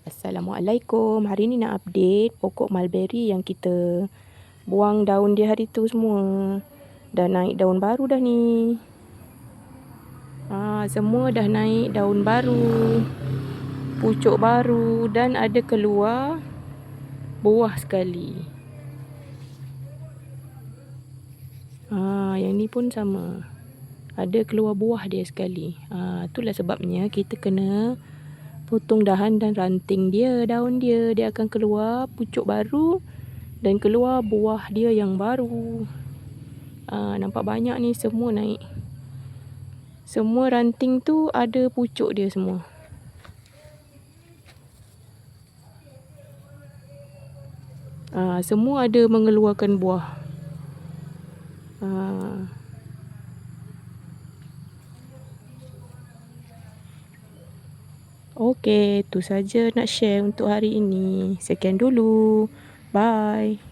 Assalamualaikum. Hari ni nak update pokok mulberry yang kita buang daun dia hari tu semua. Dah naik daun baru dah ni. Ha, semua dah naik daun baru. Pucuk baru dan ada keluar buah sekali. Ha, yang ni pun sama. Ada keluar buah dia sekali. Ha, itulah sebabnya kita kena potong dahan dan ranting dia, daun dia. Dia akan keluar pucuk baru dan keluar buah dia yang baru. Ha, nampak banyak ni semua naik. Semua ranting tu ada pucuk dia semua. Ha, semua ada mengeluarkan buah. Ha. Okey, itu saja nak share untuk hari ini. Sekian dulu. Bye.